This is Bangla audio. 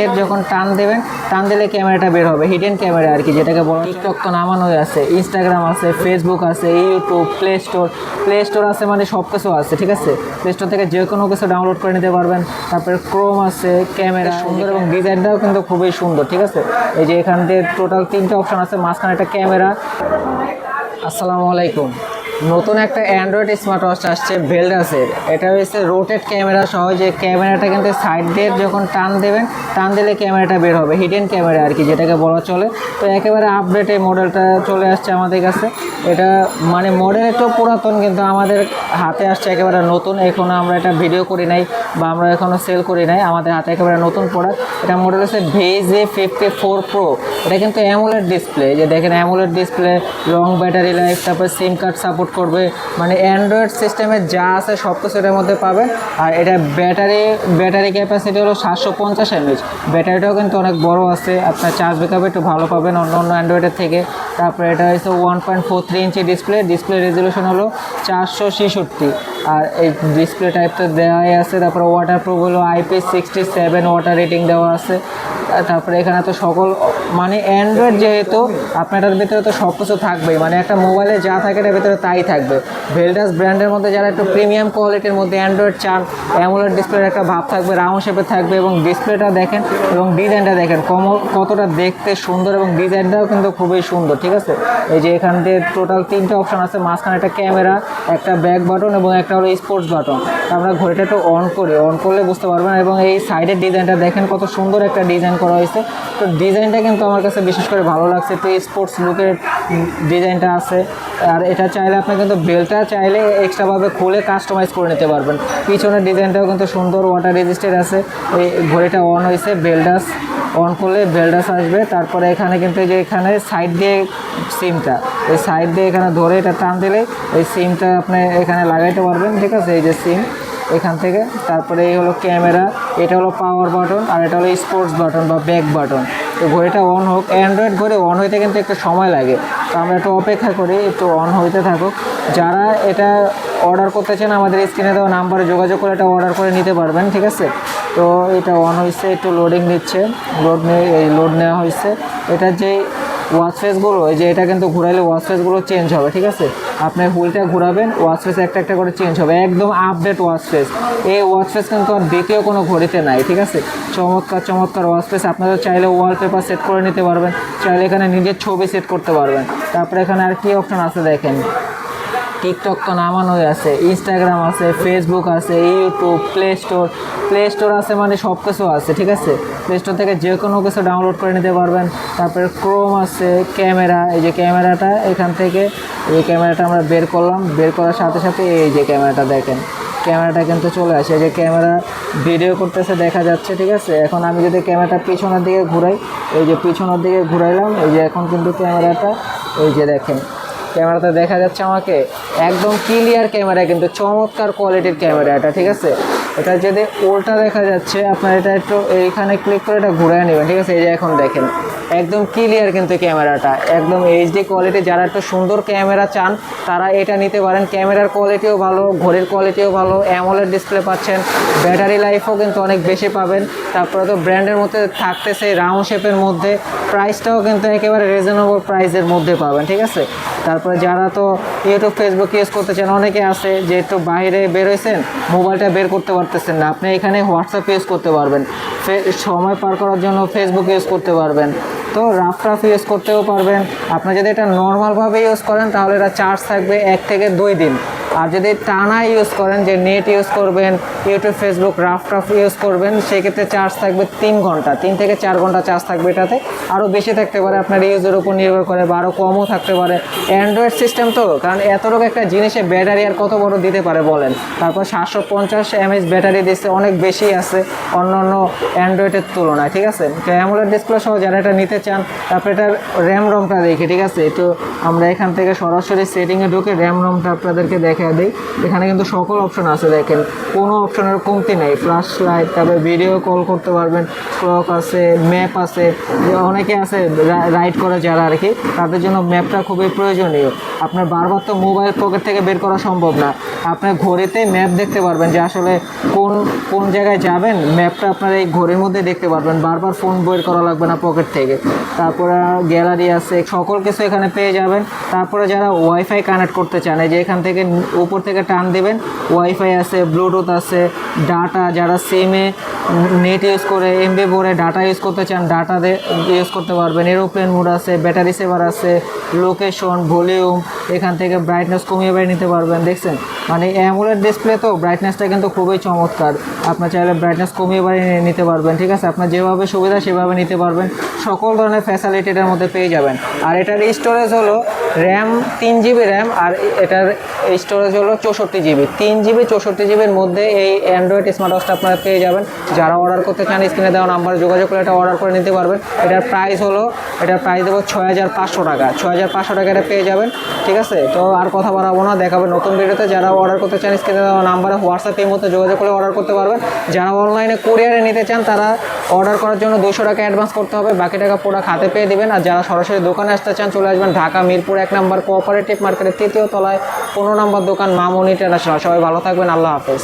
এর যখন টান দেবেন টান দিলে ক্যামেরাটা বের হবে। হিডেন ক্যামেরা আর কি যেটাকে বলা টিকটক তো নামানো আছে ইনস্টাগ্রাম আছে ফেসবুক আছে YouTube play store play store আছে মানে সব কিছু আছে ঠিক আছে? প্লে স্টোর থেকে যে কোনো কিছু ডাউনলোড করে নিতে পারবেন। তারপরে ক্রোম আছে ক্যামেরা সুন্দর এবং ডিজাইনটাও কিন্তু খুবই সুন্দর ঠিক আছে? এই যে এখান থেকে টোটাল তিনটা অপশন আছে মাঝখানে একটা ক্যামেরা আসসালামু আলাইকুম। নতুন একটা অ্যান্ড্রয়েড স্মার্ট ওয়াচ আসছে ভেলডাসের এটা হচ্ছে রোটেট ক্যামেরা সহ, যে ক্যামেরাটা কিন্তু সাইড দিয়ে যখন টান দেবেন, টান দিলে ক্যামেরাটা বের হবে হিডেন ক্যামেরা আর কি, যেটাকে বলা চলে। তো একেবারে আপডেটে মডেলটা চলে আসছে আমাদের কাছে। এটা মানে মডেল একটু পুরাতন, কিন্তু আমাদের হাতে আসছে একেবারে নতুন। এখনও আমরা এটা ভিডিও করি নাই, বা আমরা এখনও সেল করি নাই। আমাদের হাতে একেবারে নতুন প্রোডাক্ট এটা মডেল হচ্ছে ভিজে ফিফটি ফোর প্রো এটা কিন্তু অ্যামুলেট ডিসপ্লে যে দেখেন AMOLED display long battery life তারপর সিম কার্ড সাপোর্ট করবে। মানে অ্যান্ড্রয়েড সিস্টেমে যা আছে সব কিছু এটার মধ্যে পাবেন আর এটা ব্যাটারি ব্যাটারি ক্যাপাসিটি হলো সাতশো পঞ্চাশ এমএচ ব্যাটারিটাও কিন্তু অনেক বড় আছে। আপনার চার্জ ব্যাকআপ একটু ভালো পাবেন অন্য অন্য অ্যান্ড্রয়েডের থেকে। তারপরে এটা হচ্ছে one point four three inch display display resolution হলো চারশো ছেষট্টি। আর এই ডিসপ্লে টাইপটা দেওয়াই আছে। তারপরে ওয়াটার প্রুফ হলো IP sixty seven water rating দেওয়া আছে। তারপরে এখানে তো সকল মানে অ্যান্ড্রয়েড যেহেতু আপনার ভিতরে তো সব কিছু থাকবেই। মানে একটা মোবাইলে যা থাকে এটার ভিতরে তাই থাকবে। ভেলডাস ব্র্যান্ডের মধ্যে যারা একটু প্রিমিয়াম কোয়ালিটির মধ্যে অ্যান্ড্রয়েড চান অ্যামোলেড ডিসপ্লের একটা ভাব থাকবে রাউন্ড শেপে থাকবে এবং ডিসপ্লেটা দেখেন এবং ডিজাইনটা দেখেন। কম কতটা দেখতে সুন্দর এবং ডিজাইনটাও কিন্তু খুবই সুন্দর, ঠিক আছে? এই যে এখান দিয়ে টোটাল তিনটে অপশন আছে, মাঝখানে একটা ক্যামেরা একটা ব্যাক বাটন এবং একটা হলো স্পোর্টস বাটন আমরা ঘড়িটা একটু অন করি। অন করলে বুঝতে পারবেন এবং এই সাইডের ডিজাইনটা দেখেন কত সুন্দর একটা ডিজাইন করা হয়েছে। তো ডিজাইনটা কিন্তু আমার কাছে বিশেষ করে ভালো লাগছে। তো স্পোর্টস লুকের ডিজাইনটা আছে। আর এটা চাইলে আপনি কিন্তু বেলটা চাইলে এক্সট্রাভাবে খুলে কাস্টমাইজ করে নিতে পারবেন। পিছনের ডিজাইনটাও কিন্তু সুন্দর ওয়াটার রেজিস্টার আছে। এই ঘড়িটা অন হয়েছে বেলডাস অন করলে বেলডাস আসবে। তারপরে এখানে কিন্তু যে এখানে সাইড দিয়ে সিমটা। এই সাইড দিয়ে এখানে ধরে এটা টান দিলে এই সিমটা আপনি এখানে লাগাইতে পারবেন, ঠিক আছে? এই যে সিম, এখান থেকে। তারপরে এই হলো ক্যামেরা, এটা হলো পাওয়ার বাটন আর এটা হলো স্পোর্টস বাটন বা ব্যাক বাটন তো ঘড়িটা অন হোক অ্যান্ড্রয়েড ঘড়ি অন হইতে কিন্তু একটু সময় লাগে। তো আমরা একটু অপেক্ষা করি, একটু অন হইতে থাকুক। যারা এটা অর্ডার করতে চান, আমাদের স্ক্রিনে দেওয়া নাম্বারে যোগাযোগ করে এটা অর্ডার করে নিতে পারবেন, ঠিক আছে? তো এটা অন হয়েছে একটু লোডিং নিচ্ছে লোড নিয়ে এই লোড নেওয়া হয়েছে এটা যে ওয়াচ ফেসগুলো ওই যে এটা কিন্তু ঘুরাইলে ওয়াচ ফেসগুলো চেঞ্জ হবে, ঠিক আছে? আপনি হুইলটা ঘুরাবেন ওয়াচ ফেস একটা একটা করে চেঞ্জ হবে, একদম আপডেট ওয়াচ ফেস এই ওয়াচ ফেস কিন্তু আর দ্বিতীয় কোনো ঘড়িতে নাই, ঠিক আছে? চমৎকার চমৎকার ওয়াশ ফেস আপনারা চাইলে ওয়ালপেপার সেট করে নিতে পারবেন, চাইলে এখানে নিজের ছবি সেট করতে পারবেন। তারপরে এখানে আর কি অপশন আছে দেখেন? টিকটক তো নামানোই আছে ইনস্টাগ্রাম আছে ফেসবুক আছে YouTube play store play store আছে মানে সব কিছু আছে, ঠিক আছে? প্লে স্টোর থেকে যে কোনো কিছু ডাউনলোড করে নিতে পারবেন। তারপরে ক্রোম আছে, ক্যামেরা, এই যে ক্যামেরাটা, এখান থেকে এই ক্যামেরাটা আমরা বের করলাম। বের করার সাথে সাথে এই যে ক্যামেরাটা দেখেন, ক্যামেরাটা কিন্তু চলে আসে। এই যে ক্যামেরা ভিডিও করতেছে, দেখা যাচ্ছে, ঠিক আছে? এখন আমি যদি ক্যামেরাটা পিছনের দিকে ঘুরাই, এই যে পিছনের দিকে ঘুরাইলাম, এই যে এখন কিন্তু ক্যামেরাটা, এই যে দেখেন ক্যামেরাতে দেখা যাচ্ছে আমাকে। একদম ক্লিয়ার ক্যামেরা কিন্তু চমৎকার কোয়ালিটির ক্যামেরা এটা ঠিক আছে? এটা যদি উল্টা দেখা যাচ্ছে, আপনার এটা একটু এইখানে ক্লিক করে এটা ঘুরে নেবেন, ঠিক আছে? এই যে এখন দেখেন, একদম ক্লিয়ার কিন্তু ক্যামেরাটা, একদম এইচডি কোয়ালিটি যারা একটু সুন্দর ক্যামেরা চান, তারা এটা নিতে পারেন। ক্যামেরার কোয়ালিটিও ভালো, ঘড়ির কোয়ালিটিও ভালো অ্যামোলের ডিসপ্লে পাচ্ছেন ব্যাটারি লাইফও কিন্তু অনেক বেশি পাবেন। তারপরে তো ব্র্যান্ডের মধ্যে থাকতেছে রাউন্ড শেপের মধ্যে প্রাইসটাও কিন্তু একেবারে রিজনেবল প্রাইসের মধ্যে পাবেন, ঠিক আছে? তারপরে যারা তো ইউটিউব ফেসবুক ইউজ করতে চান, অনেকে আছে যে একটু বাইরে বেরোয়ছেন মোবাইলটা বের করতে পারতেছেন না। আপনি এখানে হোয়াটসঅ্যাপ ইউজ করতে পারবেন। সময় পার করার জন্য ফেসবুক ইউজ করতে পারবেন। তো রাফ রাফ ইউজ করতেও পারবেন। আপনি যদি এটা নর্মালভাবে ইউজ করেন, তাহলে এটা চার্জ থাকবে এক থেকে দুই দিন। আর যদি টানা ইউজ করেন, যে নেট ইউজ করবেন YouTube Facebook rough rough use করবেন, সেক্ষেত্রে চার্জ থাকবে তিন ঘণ্টা, তিন থেকে চার ঘণ্টা চার্জ থাকবে এটাতে। আরও বেশি থাকতে পারে, আপনার ইউজের উপর নির্ভর করে বা আরও কমও থাকতে পারে। অ্যান্ড্রয়েড সিস্টেম তো, কারণ এতটুকু একটা জিনিসে ব্যাটারি আর কত বড় দিতে পারে বলেন? তারপর সাতশো পঞ্চাশ এমএইচ ব্যাটারি দিচ্ছে অনেক বেশি আছে অন্য অন্য অ্যান্ড্রয়েডের তুলনায়, ঠিক আছে? তো অ্যামোলেড ডিসপ্লে সহ যারা এটা নিতে চান, তারপরে এটার র্যাম রমটা দেখি, ঠিক আছে? তো আমরা এখান থেকে সরাসরি সেটিংয়ে ঢুকে র্যাম রমটা আপনাদেরকে দেখে দেখিয়ে দিই। এখানে কিন্তু সকল অপশন আছে, দেখেন। কোনো অপশনের কমতি নেই। ফ্ল্যাশ লাইট তারপরে ভিডিও কল করতে পারবেন। ক্লক আছে ম্যাপ আছে। অনেকে আছে রাইড করে যারা আর কি তাদের জন্য ম্যাপটা খুবই প্রয়োজনীয়। আপনার বারবার তো মোবাইল পকেট থেকে বের করা সম্ভব না। আপনার ঘড়িতে ম্যাপ দেখতে পারবেন যে আসলে কোন কোন জায়গায় যাবেন ম্যাপটা আপনার এই ঘড়ির মধ্যে দেখতে পারবেন। বারবার ফোন বের করা লাগবে না পকেট থেকে। তারপরে গ্যালারি আছে, সকল কিছু এখানে পেয়ে যাবেন। তারপরে যারা ওয়াইফাই কানেক্ট করতে চান যে এখান থেকে উপর থেকে টান দেবেন ওয়াইফাই আছে ব্লুটুথ আছে ডাটা যারা সিমে নেট ইউজ করে এমবি ভরে ডাটা ইউজ করতে চান, ডাটা ইউজ করতে পারবেন। এরোপ্লেন মোড আছে, ব্যাটারি সেভার আছে, লোকেশন, ভলিউম, এখান থেকে ব্রাইটনেস কমিয়ে বাড়িয়ে নিতে পারবেন, দেখছেন? মানে অ্যামোলেড ডিসপ্লে তো ব্রাইটনেসটা কিন্তু খুবই চমৎকার। আপনার চাইলে ব্রাইটনেস কমিয়ে বাড়িয়ে নিতে পারবেন, ঠিক আছে? আপনার যেভাবে সুবিধা সেভাবে নিতে পারবেন। সকল ধরনের ফ্যাসিলিটি এটার মধ্যে পেয়ে যাবেন। আর এটার স্টোরেজ হলো র্যাম তিন জিবি র্যাম আর এটার স্টোরেজ হলো চৌষট্টি জিবি তিন জিবি চৌষট্টি জিবির মধ্যে এই অ্যান্ড্রয়েড স্মার্ট ওয়াচটা আপনারা পেয়ে যাবেন। যারা অর্ডার করতে চান স্ক্রিনে দেওয়া নাম্বারে যোগাযোগ করে এটা অর্ডার করে নিতে পারবেন। এটার প্রাইস হলো, এটার প্রাইস দেবো ছয় হাজার পাঁচশো টাকা। ছয় হাজার পাঁচশো টাকা এটা পেয়ে যাবেন, ঠিক আছে? তো আর কথা বাড়াবো না, দেখাবে নতুন ভিডিওতে। যারা অর্ডার করতে চান স্ক্রিনে দেওয়া নাম্বারে হোয়াটসঅ্যাপ হোয়াটসঅ্যাপের মধ্যে যোগাযোগ করে অর্ডার করতে পারবেন। যারা অনলাইনে কুরিয়ারে নিতে চান, তারা অর্ডার করার জন্য দুশো টাকা অ্যাডভান্স করতে হবে। বাকি টাকা পুরো খাতে পেয়ে দেবেন। আর যারা সরাসরি দোকানে আসতে চান, চলে আসবেন ঢাকা, মিরপুর এক নম্বর কোঅপারেটিভ মার্কেটের তৃতীয় তলায় পনেরো নম্বর দোকান মামুন ইন্টারন্যাশনাল সবাই ভালো থাকবেন, আল্লাহ হাফেজ।